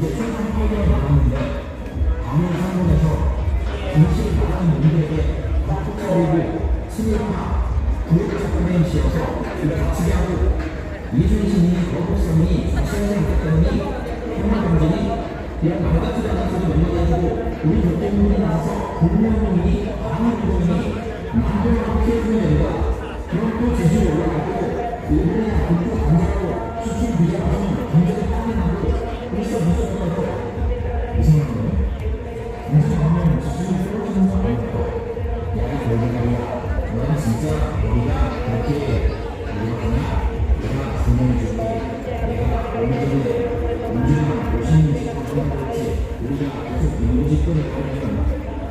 이제 생산 활동에 나갔는데 방문 상공에서 정치를 나가는 분들에게 박수차리고 친일파 구역작가된 시에서 그 다치게 하고 거북선이 자신을 때문에 평화정진이 그냥 말 같지도 않은 소리 넘어다니고 우리 대통령이 나와서 국민의힘이 방위운동이 만들고 피해주는 데가 그런 또 제주에 올라가고 일본의 국부 강제로 너는 진짜 우리가 그렇게 우리가 그냥 내가 구멍 줄게 내가 오늘은 문제만 오시는 짓하는 거지 우리가 계속 인구집권을 하면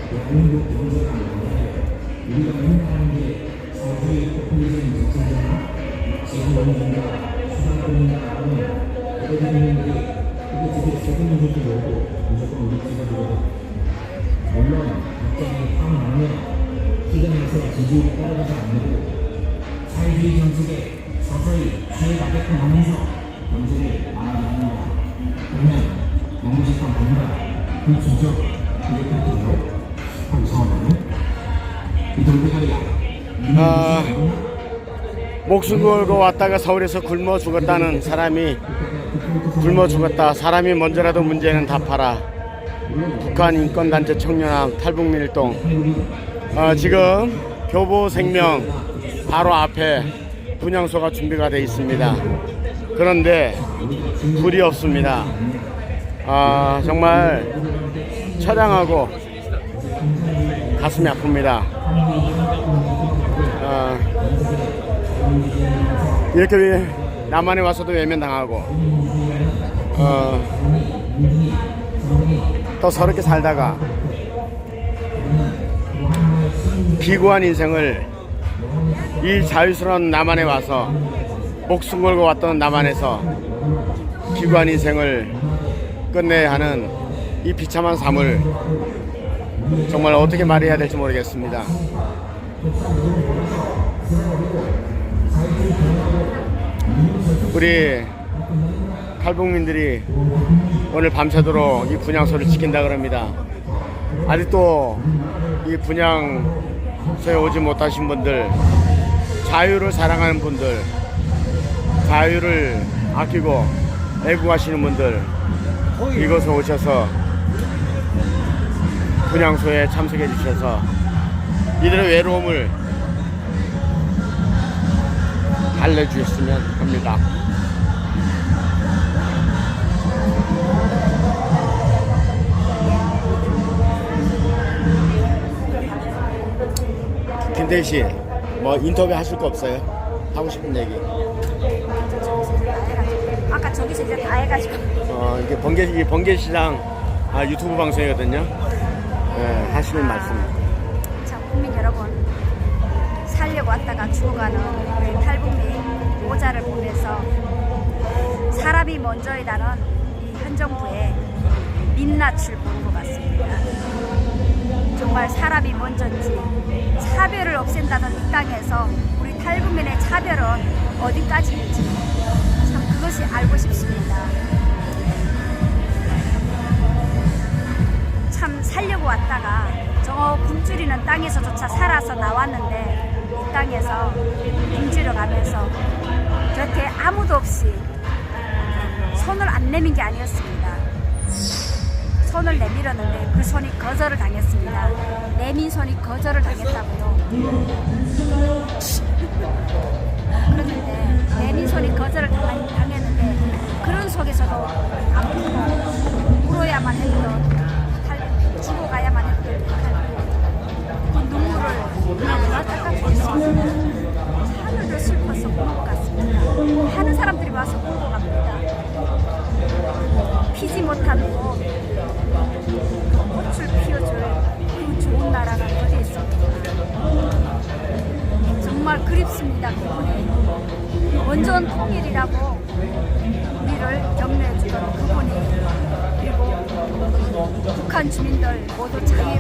대한민국 경제가 안돼 우리가 생각하는 게 사주의 포퓰리즘 정책이나 지구원인가 수상권이나 하면 어린이들이 이게 되게 세금 문제도 모르고 무조건 우리 찍어주거든 물론 갑자기 확 나면 나서 지지율이 떨어지지 않고 사회주의 정책에 서서히 피해가게끔 하면서 경제를 막아나갑니다. 그러면 영무집권 뭔가 그 주적 이게 그렇게요? 한 이상하네. 이 돌대가리야. 아, 목숨 걸고 왔다가 서울에서 굶어 죽었다는 사람이 굶어 죽었다. 사람이 먼저라도 문제는 답하라. 북한 인권단체 청년함 탈북민일동. 어, 지금 교보생명 바로 앞에 분향소가 준비가 되어 있습니다. 그런데 불이 없습니다. 아, 정말 처량하고 가슴이 아픕니다. 어, 이렇게 왜 남한에 와서도 외면당하고 어, 또 서럽게 살다가 비구한 인생을 이 자유스러운 남한에 와서 목숨 걸고 왔던 남한에서 비구한 인생을 끝내야 하는 이 비참한 삶을 정말 어떻게 말해야 될지 모르겠습니다. 우리 탈북민들이 오늘 밤새도록 이 분향소를 지킨다 그럽니다. 아직도 이 분향 소에 오지 못하신 분들, 자유를 사랑하는 분들, 자유를 아끼고 애국하시는 분들, 이곳에 오셔서 분향소에 참석해 주셔서 이들의 외로움을 달래주셨으면 합니다. 김대희 씨, 뭐 인터뷰 하실 거 없어요? 하고 싶은 얘기. 아까 저기서 이제 다 해가지고 어, 이게 번개, 이 번개시장 아, 유튜브 방송이거든요. 예, 하시는 말씀. 참 국민 여러분 살려고 왔다가 죽어가는 우리 탈북민 모자를 보면서 사람이 먼저이라는 이 현 정부의 민낯을 보는 것 같습니다. 정말 사람이 먼저인지 차별을 없앤다는 이 땅에서 우리 탈북민의 차별은 어디까지인지 참 그것이 알고 싶습니다. 참 살려고 왔다가 저 굶주리는 땅에서조차 살아서 나왔는데 이 땅에서 굶주려 가면서 곁에 아무도 없이 손을 안 내민 게 아니었습니다. 손을 내밀었는데 그 손이 거절을 당했습니다. 내민 손이 거절을 당했다고요. 그런데 내민 손이 거절을 당- 당했는데 그런 속에서도 아프고 울어야만 했던 탈북, 죽어가야만 했던 탈북. 그 눈물을 닦아줄 수 있으면 하늘도 슬퍼서 볼것 같습니다. 하는 사람들이 와서 보고 갑니다. 피지 그 꽃을 피워줄 그 좋은 나라가 어디 있습니까? 정말 그립습니다. 그분이 원전 통일이라고 우리를 격려해주던 그분이 그리고 북한 주민들 모두 자유